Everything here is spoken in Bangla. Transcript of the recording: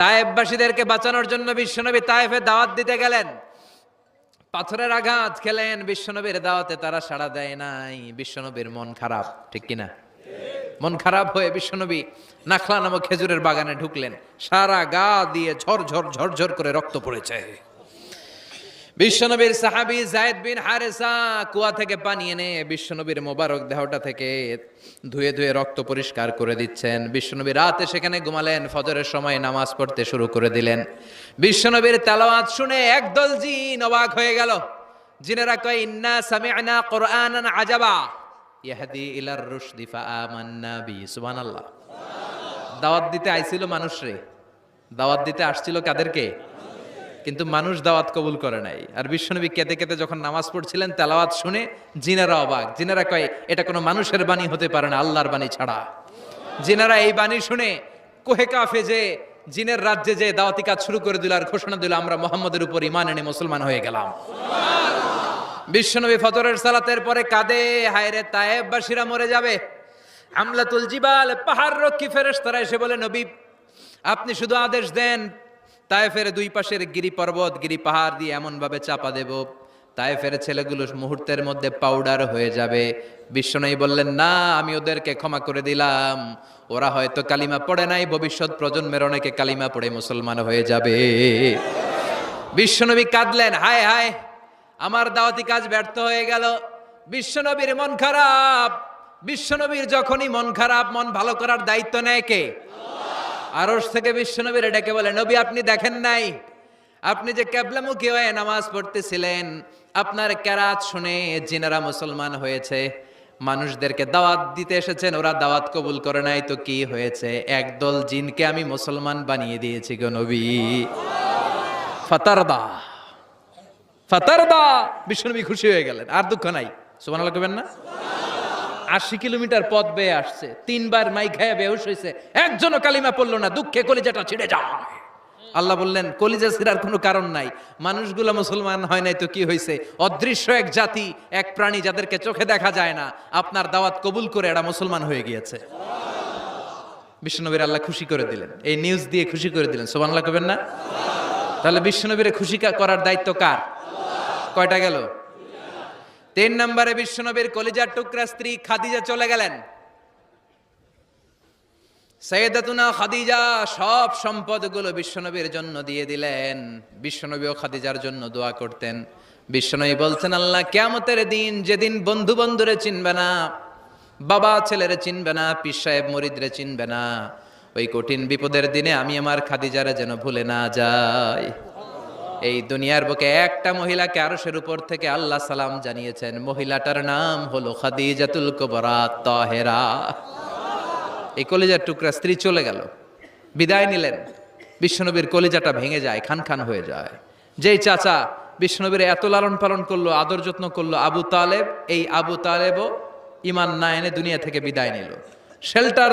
তায়েববাসীদেরকে বাঁচানোর জন্য বিশ্বনবী তায়েফে দাওয়াত দিতে গেলেন। পাথরের আঘাত খেলেন, বিশ্বনবীর দাওয়াতে তারা সাড়া দেয় নাই। বিশ্বনবীর মন খারাপ, ঠিক কিনা? মন খারাপ হয়ে বিশ্বনবী নাখলা নামক খেজুরের বাগানে ঢুকলেন। সারা গা দিয়ে ঝরঝর ঝরঝর করে রক্ত পড়েছে। বিশ্বনবীর সাহাবি জায়েদ বিন হারেসা কুয়া থেকে পানি এনে বিশ্বনবীর মোবারক দেহটা থেকে ধুয়ে ধুয়ে রক্ত পরিষ্কার করে দিচ্ছেন। বিশ্বনবী রাতে সেখানে ঘুমালেন, ফজরের সময় নামাজ পড়তে শুরু করে দিলেন। বিশ্বনবীর তেলাওয়াত শুনে একদল জিন অবাক হয়ে গেল। জিনেরা কয়, ইন্না সামি'না কোরআনান আজাবা। ইয়াহদি ইলার রুশদি ফাআমান্না বি, সুবহানাল্লাহ। দাওয়াত দিতে আইছিল মানুষরে। দাওয়াত দিতে আসছিল কাদেরকে? কিন্তু মানুষ দাওয়াত কবুল করে নাই। আর বিশ্বনবী কেঁদে কেঁদে যখন নামাজ পড়ছিলেন, তেলাওয়াত শুনে জিনারা অবাক। জিনারা কয়, এটা কোনো মানুষের বাণী হতে পারে না, আল্লাহর বাণী ছাড়া। জিনারা এই বাণী শুনে কোহে কাফে যে জিনের রাজ্যে যে দাওয়াতি কাজ শুরু করে দিল আর ঘোষণা দিল, আমরা মোহাম্মদের উপর ইমান এনে মুসলমান হয়ে গেলাম। বিশ্বনবী ফজরের সালাতের পরে কাঁদে হায়রে তায়েববাসীরা মরে যাবে। আমলাতুল জিবাল পাহাড় রক্ষী ফেরেশতারা এসে বলে, নবী, আপনি শুধু আদেশ দেন তায়েফের দুই পাশের গিরি পর্বত গিরি পাহাড় দিয়ে এমনভাবে চাপা দেব, তায়েফের ছেলেগুলো মুহূর্তের মধ্যে পাউডার হয়ে যাবে। বিশ্বনবী বললেন, না, আমি ওদেরকে ক্ষমা করে দিলাম। ওরা হয়তো কালিমা পড়ে নাই, ভবিষ্যৎ প্রজন্মের অনেকে কালিমা পড়ে মুসলমান হয়ে যাবে। বিশ্বনবী কাঁদলেন, হায় হায়, আমার দাওয়াতি কাজ ব্যর্থ হয়ে গেল। বিশ্বনবীর মন খারাপ। বিশ্বনবীর যখনই মন খারাপ, মন ভালো করার দায়িত্ব নেয় কে? আরস থেকে বিশ্বনবীর ডেকে বলে, নবী, আপনি দেখেন নাই। আপনি যে ক্যাবলামুখী হয়ে নামাজ পড়তেছিলেন, আপনার ক্যারাত শুনে জিনারা মুসলমান হয়েছে। মানুষদেরকে দাওয়াত দিতে এসেছেন, ওরা দাওয়াত কবুল করে নাই। তো কি হয়েছে? একদল জিনকে আমি মুসলমান বানিয়ে দিয়েছি গো নবী। ফাতারদা ফাতারদা। বিশ্বনবী খুশি হয়ে গেলেন। আর দুঃখ নাই। সুমান লাগবেন না? আশি কিলোমিটার পথ বেয়ে আসছে। তিনবার মাই খায় বেহুশ হয়েছে একজনও কালিমা পড়ল না। দুঃখে কলিজাটা ছিঁড়ে যায় আল্লাহ বললেন, কলিজা ছিঁড়ার কোনো কারণ নাই। মানুষগুলো মুসলমান হয় নাই তো কি হয়েছে অদৃশ্য এক জাতি, এক প্রাণী যাদেরকে চোখে দেখা যায় না, আপনার দাওয়াত কবুল করে এরা মুসলমান হয়ে গিয়েছে। বিষ্ণুনবীর আল্লাহ খুশি করে দিলেন। এই নিউজ দিয়ে খুশি করে দিলেন। সোমান আল্লাহ না? তাহলে বিশ্বনবীরে খুশি করার দায়িত্ব কার? কয়টা গেল? তিন নম্বরে বিশ্বনবীর কলিজার টুকরা স্ত্রী খাদিজা চলে গেলেন। সৈয়দাতুনা খাদিজা সব সম্পদগুলো বিশ্বনবীর জন্য দিয়ে দিলেন। বিশ্বনবী ও খাদিজার জন্য দোয়া করতেন। বিশ্বনবী বলছেন, আল্লাহ, কেয়ামতের দিন যেদিন বন্ধু বন্ধুরে চিনবে না, বাবা ছেলেরে চিনবে না, পীর সাহেব মরিদরে চিনবে না, ওই কঠিন বিপদের দিনে আমি আমার খাদিজারে যেন ভুলে না যাই। এই দুনিয়ার বুকে একটা মহিলাকে আরশের উপর থেকে আল্লাহ সালাম জানিয়েছেন। মহিলাটার নাম হলো খাদিজাতুল কুবরা তাহেরা। এই কলিজার টুকরা স্ত্রী চলে গেল। বিদায় নিলেন। বিশ্বনবীর কলিজাটা ভেঙে যায়, খান খান হয়ে যায়। যেই চাচা বিশ্বনবীর এত লালন পালন করল, আদর যত্ন করল, আবু তালেব, এই আবু তালেবও ইমান না এনে দুনিয়া থেকে বিদায় নিল। শেল্টার